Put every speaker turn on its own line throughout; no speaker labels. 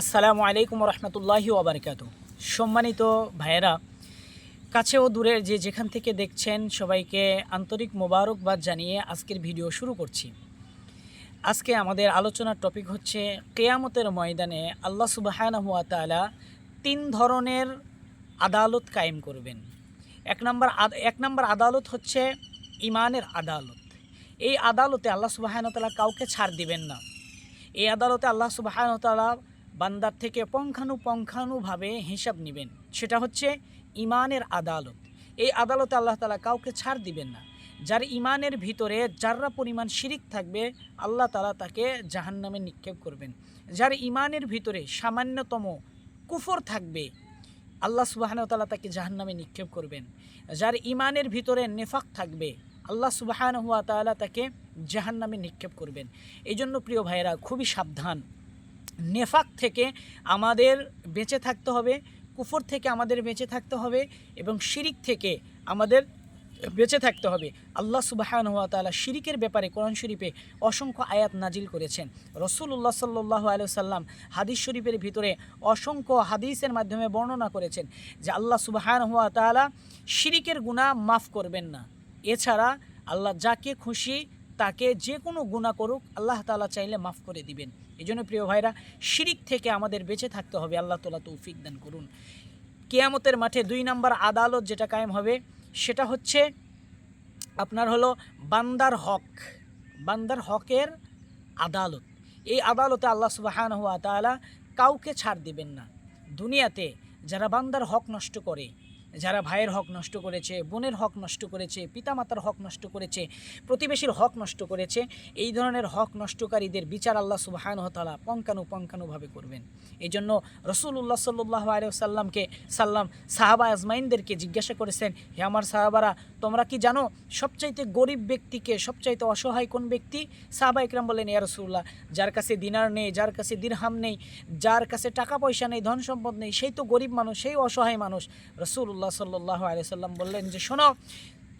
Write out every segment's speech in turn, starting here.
আসসালামু আলাইকুম রহমতুল্লাহি ওবরকাত। সম্মানিত ভাইয়েরা, কাছে ও দূরের যে যেখান থেকে দেখছেন সবাইকে আন্তরিক মোবারকবাদ জানিয়ে আজকের ভিডিও শুরু করছি। আজকে আমাদের আলোচনার টপিক হচ্ছে কেয়ামতের ময়দানে আল্লাহ সুবাহানা হুয়া তিন ধরনের আদালত কায়েম করবেন। এক নম্বর এক নম্বর আদালত হচ্ছে ইমানের আদালত। এই আদালতে আল্লাহ সুবাহানতালা কাউকে ছাড় দিবেন না। এই আদালতে আল্লাহ সুবাহানতালা বান্দার থেকে পঙ্খানুপঙ্খানুভাবে হিসাব নেবেন। সেটা হচ্ছে ইমানের আদালত। এই আদালতে আল্লাহ তালা কাউকে ছাড় দিবেন না। যার ইমানের ভিতরে যাররা পরিমাণ শিরিক থাকবে, আল্লাহ তালা তাকে জাহান্নামে নিক্ষেপ করবেন। যার ইমানের ভিতরে সামান্যতম কুফর থাকবে, আল্লাহ সুবাহান তালা তাকে জাহান্নামে নিক্ষেপ করবেন। যার ইমানের ভিতরে নেফাক থাকবে, আল্লাহ সুবাহান হুয়া তালা তাকে জাহান্নামে নিক্ষেপ করবেন। এই জন্য প্রিয় ভাইয়েরা, খুবই সাবধান। নেফাক থেকে আমাদের বেঁচে থাকতে হবে, কুফর থেকে আমাদের বেঁচে থাকতে হবে এবং শিরিক থেকে আমাদের বেঁচে থাকতে হবে। আল্লাহ সুবাহান ওয়া তাআলা শিরিকের ব্যাপারে কোরআন শরীফে অসংখ্য আয়াত নাজিল করেছেন। রসুল্লাহ সাল্লাহ আলসালাম হাদিস শরীফের ভিতরে অসংখ্য হাদিসের মাধ্যমে বর্ণনা করেছেন যে আল্লাহ সুবাহান ওয়া শিরিকের গুণা মাফ করবেন না। এছাড়া আল্লাহ যাকে খুশি তাকে যে কোনো গুণা করুক, আল্লাহ তাআলা চাইলে মাফ করে দিবেন। এই জন্য প্রিয় ভাইরা, শিরিক থেকে আমাদের বেঁচে থাকতে হবে, আল্লাহ তালা তৌফিক দান করুন। কেয়ামতের মাঠে দুই নম্বর আদালত যেটা কায়েম হবে, সেটা হচ্ছে আপনার হলো বান্দার হক, বান্দার হকের আদালত। এই আদালতে আল্লাহ সুবাহান হুয়া কাউকে ছাড় দিবেন না। দুনিয়াতে যারা বান্দার হক নষ্ট করে যারা ভাইয়ের হক নষ্ট করেছে, বোনের হক নষ্ট করেছে, পিতামাতার হক নষ্ট করেছে, প্রতিবেশীর হক নষ্ট করেছে, এই ধরনের হক নষ্টকারীদের বিচার আল্লাহ সুবাহান তালা পঙ্কানু পঙ্কানুভাবে করবেন। এই জন্য রসুল্লাহ সাল্লাহ আলিয়াল্লামকে সাল্লাম সাহাবা আজমাইনদেরকে জিজ্ঞাসা করেছেন, হে আমার সাহাবারা, তোমরা কি জানো সবচাইতে গরিব ব্যক্তিকে সবচাইতে অসহায় কোন ব্যক্তি? সাহাবা ইকরাম বলেন ইয়া রসুল্লাহ যার কাছে দিনার নেই, যার কাছে দিরহাম নেই, যার কাছে টাকা পয়সা নেই, ধন সম্পদ নেই, সেই তো গরিব মানুষ, সেই অসহায় মানুষ। রসুল্লাহ সাল্লাহ আলিয়াল্লাম বললেন যে, শোনো,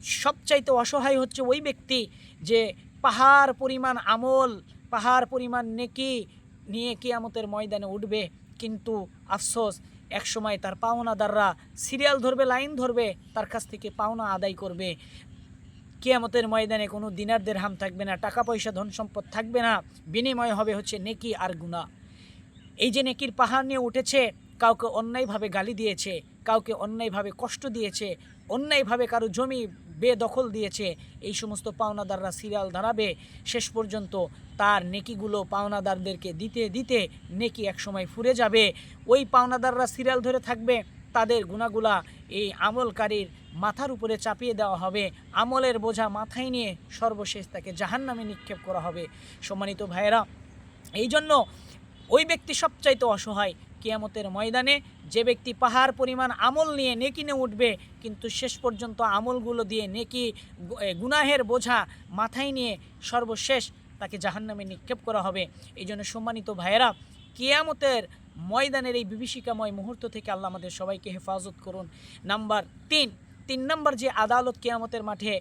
সবচাইতে অসহায় হচ্ছে ওই ব্যক্তি যে পাহাড় পরিমাণ আমল, পাহাড় পরিমাণ নেকি নিয়ে কিয়ামতের ময়দানে উঠবে। কিন্তু আফসোস, একসময় তার পাওনাদাররা সিরিয়াল ধরবে, লাইন ধরবে, তার কাছ থেকে পাওনা আদায় করবে। কিয়ামতের ময়দানে কোনো দিনারদের হাম থাকবে না টাকা পয়সা ধন সম্পদ থাকবে না। বিনিময় হবে হচ্ছে নেকি আর গুণা এই যে নেকির পাহাড় নিয়ে উঠেছে কাউকে অন্যায়ভাবে গালি দিয়েছে, কাউকে অন্যায়ভাবে কষ্ট দিয়েছে, অন্যায়ভাবে কারও জমি বেদখল দিয়েছে, এই সমস্ত পাওনাদাররা সিরিয়াল দাঁড়াবে। শেষ পর্যন্ত তার নেকিগুলো পাওনাদারদেরকে দিতে দিতে নেকি একসময় ফুরে যাবে। ওই পাওনাদাররা সিরিয়াল ধরে থাকবে, তাদের গুণাগুলা এই আমলকারীর মাথার উপরে চাপিয়ে দেওয়া হবে। আমলের বোঝা মাথায় নিয়ে সর্বশেষ তাকে জাহান্নামে নিক্ষেপ করা হবে। সম্মানিত ভাইয়েরা, এই জন্য ওই ব্যক্তি সবচাইতে অসহায় কিয়ামতের ময়দানে যে ব্যক্তি পাহাড় পরিমাণ আমল নিয়ে নেকি নিয়ে উঠবে, কিন্তু শেষ পর্যন্ত আমলগুলো দিয়ে নেকি গুনাহের বোঝা মাথায় নিয়ে সর্বশেষ তাকে জাহান্নামে নিক্ষেপ করা হবে। এই জন্য সম্মানিত ভাইয়েরা, কিয়ামতের ময়দানের এই বিভীষিকাময় মুহূর্ত থেকে আল্লাহ আমাদের সবাইকে হেফাজত করুন। নাম্বার তিন তিন নম্বর যে আদালত কেয়ামতের মাঠে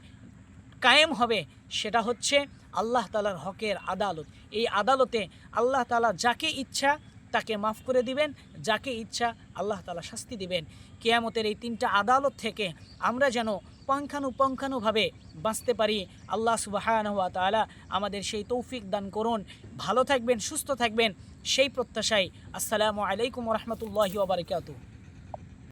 কায়েম হবে, সেটা হচ্ছে আল্লাহ তালার হকের আদালত। এই আদালতে আল্লাহ তালা যাকে ইচ্ছা তাকে মাফ করে দিবেন, যাকে ইচ্ছা আল্লাহ তালা শাস্তি দিবেন। কেয়ামতের এই তিনটা আদালত থেকে আমরা যেন পঙ্খানুপঙ্খানুভাবে বাঁচতে পারি। আল্লাহ সুবাহান তালা আমাদের সেই তৌফিক দান করুন। ভালো থাকবেন, সুস্থ থাকবেন, সেই প্রত্যাশায়। আসসালামু আলাইকুম রহমতুল্লাহি ওবরাকাতু